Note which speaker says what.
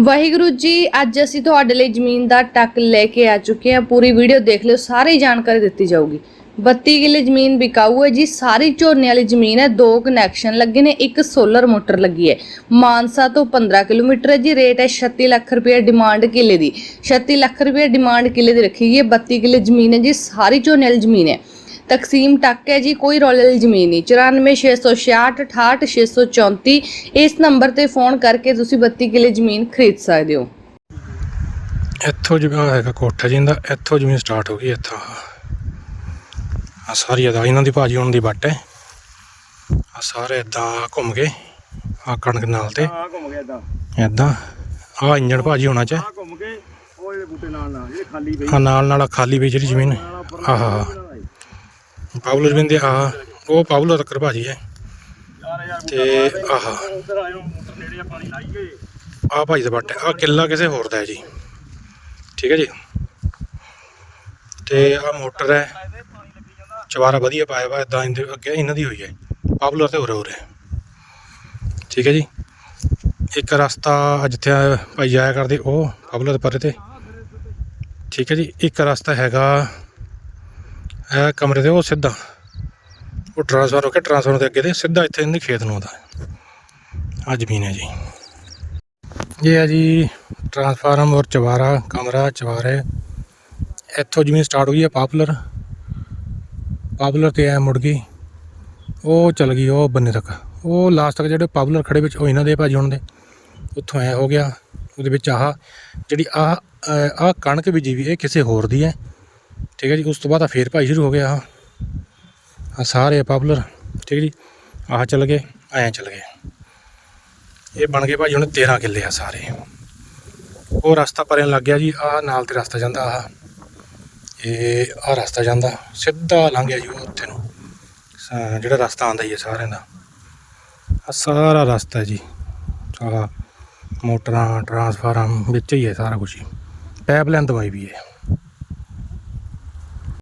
Speaker 1: ਵਾਹਿਗੁਰੂ ਜੀ, ਅੱਜ ਅਸੀਂ ਤੁਹਾਡੇ ਲਈ ਜ਼ਮੀਨ ਦਾ ਟੱਕ ਲੈ ਕੇ ਆ ਚੁੱਕੇ ਹਾਂ। ਪੂਰੀ ਵੀਡੀਓ ਦੇਖ ਲਿਓ, ਸਾਰੀ ਜਾਣਕਾਰੀ ਦਿੱਤੀ ਜਾਊਗੀ। 32 ਕਿੱਲੇ ਜ਼ਮੀਨ ਵਿਕਾਊ ਹੈ ਜੀ, ਸਾਰੀ ਝੋਨੇ ਵਾਲੀ ਜ਼ਮੀਨ ਹੈ, ਦੋ ਕਨੈਕਸ਼ਨ ਲੱਗੇ ਨੇ, ਇੱਕ ਸੋਲਰ ਮੋਟਰ ਲੱਗੀ ਹੈ। ਮਾਨਸਾ ਤੋਂ 15 ਕਿਲੋਮੀਟਰ ਹੈ ਜੀ, ਰੇਟ ਹੈ 36 ਲੱਖ ਰੁਪਏ ਡਿਮਾਂਡ ਕਿੱਲੇ ਦੀ। 36 ਲੱਖ ਰੁਪਏ ਡਿਮਾਂਡ ਕਿੱਲੇ ਦੀ ਰੱਖੀ ਗਈ ਹੈ 32 ਕਿੱਲੇ ਜ਼ਮੀਨ ਹੈ ਜੀ, ਸਾਰੀ ਝੋਨੇ ਵਾਲੀ ਜ਼ਮੀਨ ਹੈ। ਤਕਸੀਮ ਟੱਕ ਹੈ ਜੀ ਕੋਈ ਰੌਲੇ ਵਾਲੀ ਜ਼ਮੀਨ ਨਹੀਂ। 94666 68634 ਇਸ ਨੰਬਰ ਤੇ ਫੋਨ ਕਰਕੇ ਤੁਸੀਂ 32 ਕਿੱਲੇ ਜ਼ਮੀਨ ਖਰੀਦ ਸਕਦੇ ਹੋ।
Speaker 2: ਇੱਥੋਂ ਜਗ੍ਹਾ ਹੈਗਾ ਕੋਠਾ ਜੀ ਦਾ ਇੱਥੋਂ ਜ਼ਮੀਨ ਸਟਾਰਟ ਹੋ ਗਈ ਇੱਥੋਂ। ਆ ਸਾਰੀ ਅਦਾ ਇਹਨਾਂ ਦੀ ਭਾਜੀ ਹੁਣ ਦੀ ਵੱਟ ਹੈ। ਆ ਸਾਰੇ ਇਦਾਂ ਘੁੰਮ ਕੇ ਆ ਕਣਕ ਨਾਲ ਤੇ।
Speaker 3: ਆ ਘੁੰਮ ਗਿਆ ਇਦਾਂ
Speaker 2: ਇਦਾਂ ਆ ਇੰਜਣ ਭਾਜੀ ਹੋਣਾ ਚ
Speaker 3: ਆ ਘੁੰਮ ਕੇ ਉਹ ਇਹਦੇ ਬੂਟੇ ਨਾਲ ਨਾਲ ਜਿਹੜੇ ਖਾਲੀ ਪਈ।
Speaker 2: ਆ ਨਾਲ ਨਾਲ ਖਾਲੀ ਵੀ ਜਿਹੜੀ ਜ਼ਮੀਨ। ਆਹ। ਪਾਵਲਰ ਜ਼ਮੀਨ ਦੇ ਆ ਉਹ ਪਾਵਲਰ ਤੱਕਰ ਭਾਜੀ ਹੈ। ਤੇ ਆਹ
Speaker 3: ਉਧਰ ਆਇਓ ਮੋਟਰ ਨੇੜੇ ਆ ਪਾਣੀ
Speaker 2: ਦਾ ਵੱਟ ਆ ਕਿੱਲਾ ਕਿਸੇ ਹੋਰ ਦਾ ਹੈ ਜੀ। ਠੀਕ ਹੈ ਜੀ। ਤੇ ਆ ਮੋਟਰ ਹੈ, ਚਵਾਰਾ ਵਧੀਆ ਪਾਇਆ ਵਾ ਇਦਾਂ ਇਹਦੇ ਅੱਗੇ ਇਹਨਾਂ ਦੀ ਹੋਈ ਹੈ ਪਾਪੂਲਰ ਤੇ ਉਰੇ ਉਰੇ ਠੀਕ ਹੈ ਜੀ। ਇੱਕ ਰਸਤਾ ਜਿੱਥੇ ਆ ਭਾਈ ਜਾਇਆ ਕਰਦੇ, ਉਹ ਪਾਪੂਲਰ ਦੇ ਪਰੇ ਤੇ। ਠੀਕ ਹੈ ਜੀ, ਇੱਕ ਰਸਤਾ ਹੈਗਾ ਇਹ ਕਮਰੇ ਦੇ, ਉਹ ਸਿੱਧਾ। ਉਹ ਟ੍ਰਾਂਸਫਰ ਹੋ ਕੇ ਟ੍ਰਾਂਸਫਰ ਦੇ ਅੱਗੇ ਦੇ, ਸਿੱਧਾ ਇੱਥੇ ਇਹਦੇ ਖੇਤ ਨੂੰ ਆਉਂਦਾ। ਆ ਜ਼ਮੀਨ ਹੈ ਜੀ। ਇਹ ਹੈ ਜੀ ਟਰਾਂਸਫਾਰਮ ਔਰ ਚਵਾਰਾ, ਕਮਰਾ, ਚਵਾਰੇ। ਇੱਥੋਂ ਜ਼ਮੀਨ ਸਟਾਰਟ ਹੋਈ ਹੈ ਪਾਪੂਲਰ। ਪਾਪੂਲਰ ਤੇ ਐ ਮੁੜ ਗਈ। ਉਹ ਚਲ ਗਈ, ਉਹ ਬੰਨੇ ਤੱਕ। ਉਹ ਲਾਸਟ ਤੱਕ ਜਿਹੜੇ ਪਾਪੂਲਰ ਖੜੇ ਵਿੱਚ, ਉਹ ਇਹਨਾਂ ਦੇ ਭਾਜੀ ਹੁਣ ਦੇ। ਉੱਥੋਂ ਐ ਹੋ ਗਿਆ। ਉਹਦੇ ਵਿੱਚ ਆਹ, ਜਿਹੜੀ ਆਹ ਆਹ ਕਣਕ ਬੀਜੀ ਵੀ ਇਹ ਕਿਸੇ ਹੋਰ ਦੀ ਹੈ। ਠੀਕ ਹੈ ਜੀ, ਉਸ ਤੋਂ ਬਾਅਦ ਆ ਫੇਰ ਭਾਈ ਸ਼ੁਰੂ ਹੋ ਗਿਆ ਆਹ। ਆਹ ਸਾਰੇ ਪਾਪੂਲਰ ਠੀਕ ਹੈ ਜੀ, ਆਹ ਚੱਲ ਗਏ, ਐਂ ਚੱਲ ਗਏ। ਇਹ ਬਣ ਗਏ ਭਾਜੀ ਹੁਣ 13 ਕਿੱਲੇ ਆ ਸਾਰੇ। ਉਹ ਰਸਤਾ ਪਰੇ ਲੱਗ ਗਿਆ ਜੀ, ਆਹ ਨਾਲ ਤੇ ਰਸਤਾ ਜਾਂਦਾ ਆਹ। ਇਹ ਆਹ ਰਸਤਾ ਜਾਂਦਾ, ਸਿੱਧਾ ਲੰਘ ਗਿਆ ਜੀ ਉਹ ਉੱਥੇ ਨੂੰ। ਜਿਹੜਾ ਰਸਤਾ ਆਉਂਦਾ ਹੀ ਹੈ ਸਾਰਿਆਂ ਦਾ। ਆ ਸਾਰਾ ਰਸਤਾ ਜੀ, ਆਹ ਮੋਟਰਾਂ, ਟਰਾਂਸਫਾਰਮ, ਵਿੱਚ ਹੀ ਹੈ ਸਾਰਾ ਕੁਝ ਪਾਈਪ ਲਾਈਨ ਦਵਾਈ ਵੀ ਹੈ।